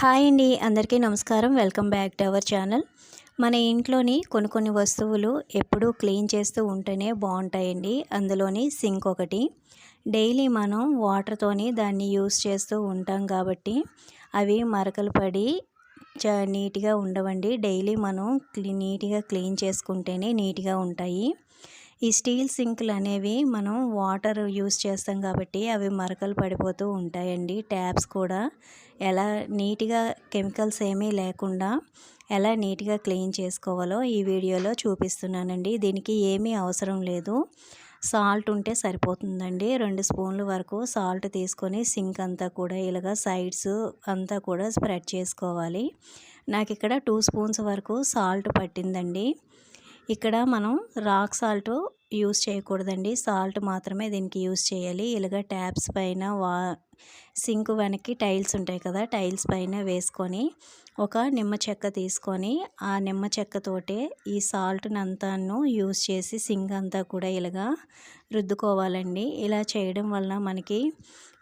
Hi అండి అందరికీ నమస్కారం. Welcome back to our channel. మన ఇంట్లోని కొన్ని కొన్ని వస్తువులు ఎప్పుడూ క్లీన్ చేస్తూ ఉంటేనే బాగుంటాయండి. అందులోని సింక్ ఒకటి. డైలీ మనం వాటర్తోని దాన్ని యూస్ చేస్తూ ఉంటాం కాబట్టి అవి మరకలు పడి చా నీట్గా ఉండవండి. డైలీ మనం నీట్గా క్లీన్ చేసుకుంటేనే నీట్గా ఉంటాయి. ఈ స్టీల్ సింకులు అనేవి మనం వాటర్ యూస్ చేస్తాం కాబట్టి అవి మరకలు పడిపోతూ ఉంటాయండి. ట్యాప్స్ కూడా ఎలా నీట్గా కెమికల్స్ ఏమీ లేకుండా ఎలా నీట్గా క్లీన్ చేసుకోవాలో ఈ వీడియోలో చూపిస్తున్నానండి. దీనికి ఏమీ అవసరం లేదు. సాల్ట్ ఉంటే సరిపోతుందండి. రెండు స్పూన్ల వరకు సాల్ట్ తీసుకొని సింక్ అంతా కూడా ఇలాగ సైడ్స్ అంతా కూడా స్ప్రెడ్ చేసుకోవాలి. నాకు ఇక్కడ టూ స్పూన్స్ వరకు సాల్ట్ పట్టిందండి. ఇక్కడ మనం రాక్ సాల్ట్ యూస్ చేయకూడదండి. సాల్ట్ మాత్రమే దీనికి యూస్ చేయాలి. ఇలాగ ట్యాప్స్ పైన వా సింక్ వెనక్కి టైల్స్ ఉంటాయి కదా టైల్స్ పైన వేసుకొని ఒక నిమ్మ చెక్క తీసుకొని ఆ నిమ్మ చెక్కతోటే ఈ సాల్ట్ని అంతాను యూస్ చేసి సింక్ అంతా కూడా ఇలాగా రుద్దుకోవాలండి. ఇలా చేయడం వల్ల మనకి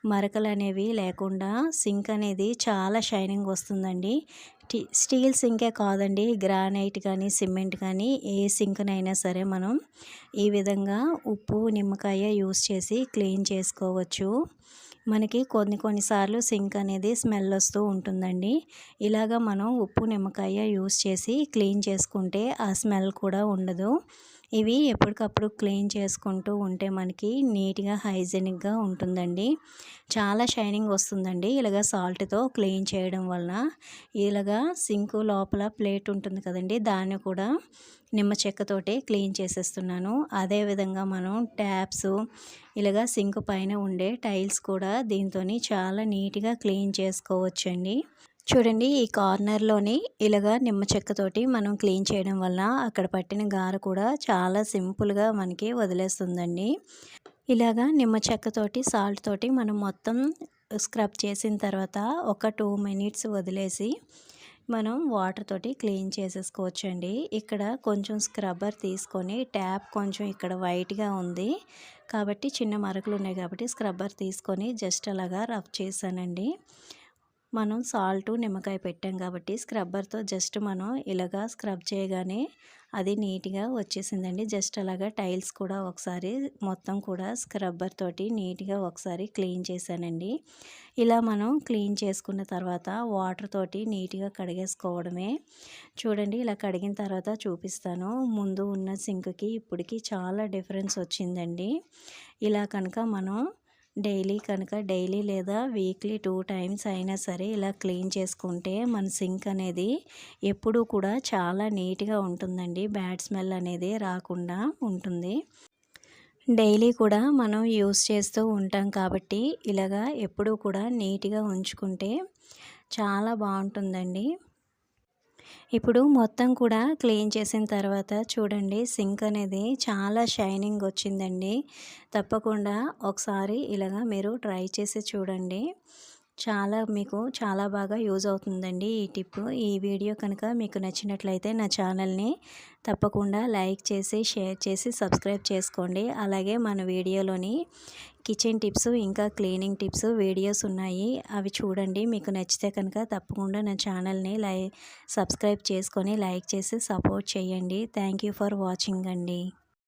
మరకలు అనేవి లేకుండా సింక్ అనేది చాలా షైనింగ్ వస్తుందండి. స్టీల్ సింకే కాదండి. గ్రానైట్ కానీ సిమెంట్ కానీ ఏ సింక్నైనా సరే మనం ఈ విధంగా ఉప్పు నిమ్మకాయ యూస్ చేసి క్లీన్ చేసుకోవచ్చు. మనకి కొన్ని కొన్నిసార్లు సింక్ అనేది స్మెల్ వస్తూ ఉంటుందండి. ఇలాగ మనం ఉప్పు నిమ్మకాయ యూస్ చేసి క్లీన్ చేసుకుంటే ఆ స్మెల్ కూడా ఉండదు. ఇవి ఎప్పటికప్పుడు క్లీన్ చేసుకుంటూ ఉంటే మనకి నీట్గా హైజెనిక్గా ఉంటుందండి. చాలా షైనింగ్ వస్తుందండి. ఇలాగ సాల్ట్తో క్లీన్ చేయడం వలన ఇలాగ సింకు లోపల ప్లేట్ ఉంటుంది కదండి దాన్ని కూడా నిమ్మ చెక్కతోటే క్లీన్ చేసేస్తున్నాను. అదేవిధంగా మనం ట్యాప్స్ ఇలాగ సింక్ పైన ఉండే టైల్స్ కూడా దీంతో చాలా నీట్గా క్లీన్ చేసుకోవచ్చండి. చూడండి ఈ కార్నర్లోని ఇలాగా నిమ్మ చెక్కతోటి మనం క్లీన్ చేయడం వల్ల అక్కడ పట్టిన గార కూడా చాలా సింపుల్గా మనకి వదిలేస్తుందండి. ఇలాగా నిమ్మ చెక్కతోటి సాల్ట్ తోటి మనం మొత్తం స్క్రబ్ చేసిన తర్వాత ఒక టూ మినిట్స్ వదిలేసి మనం వాటర్ తోటి క్లీన్ చేసేసుకోవచ్చు అండి ఇక్కడ కొంచెం స్క్రబ్బర్ తీసుకొని ట్యాప్ కొంచెం ఇక్కడ వైట్గా ఉంది. కాబట్టి చిన్న మరకలు ఉన్నాయి కాబట్టి స్క్రబ్బర్ తీసుకొని జస్ట్ అలాగా రఫ్ చేశానండి. మనం సాల్ట్ నిమ్మకాయ పెట్టాం కాబట్టి స్క్రబ్బర్తో జస్ట్ మనం ఇలాగా స్క్రబ్ చేయగానే అది నీట్గా వచ్చేసిందండి. జస్ట్ అలాగా టైల్స్ కూడా ఒకసారి మొత్తం కూడా స్క్రబ్బర్ తోటి నీట్గా ఒకసారి క్లీన్ చేశానండి. ఇలా మనం క్లీన్ చేసుకున్న తర్వాత వాటర్ తోటి నీట్గా కడిగేసుకోవడమే. చూడండి ఇలా కడిగిన తర్వాత చూపిస్తాను. ముందు ఉన్న సింక్కి ఇప్పటికి చాలా డిఫరెన్స్ వచ్చిందండి. ఇలా కనుక మనం డైలీ కనుక డైలీ లేదా వీక్లీ టూ టైమ్స్ అయినా సరే ఇలా క్లీన్ చేసుకుంటే మన సింక్ అనేది ఎప్పుడూ కూడా చాలా నీట్గా ఉంటుందండి. బ్యాడ్ స్మెల్ అనేది రాకుండా ఉంటుంది. డైలీ కూడా మనం యూస్ చేస్తూ ఉంటాం కాబట్టి ఇలాగా ఎప్పుడూ కూడా నీట్గా ఉంచుకుంటే చాలా బాగుంటుందండి. ఇప్పుడు మొత్తం కూడా క్లీన్ చేసిన తర్వాత చూడండి సింక్ అనేది చాలా షైనింగ్ వచ్చిందండి. తప్పకుండా ఒకసారి ఇలాగా మీరు ట్రై చేసి చూడండి. చాలా మీకు చాలా బాగా యూజ్ అవుతుందండి ఈ టిప్. ఈ వీడియో కనుక మీకు నచ్చినట్లయితే నా ఛానల్ని తప్పకుండా లైక్ చేసి షేర్ చేసి సబ్స్క్రైబ్ చేసుకోండి. అలాగే మన వీడియోలోని కిచెన్ టిప్స్ ఇంకా క్లీనింగ్ టిప్స్ వీడియోస్ ఉన్నాయి. అవి చూడండి. మీకు నచ్చితే కనుక తప్పకుండా నా ఛానల్ని లై సబ్స్క్రైబ్ చేసుకొని లైక్ చేసి సపోర్ట్ చేయండి. థ్యాంక్ ఫర్ వాచింగ్ అండి.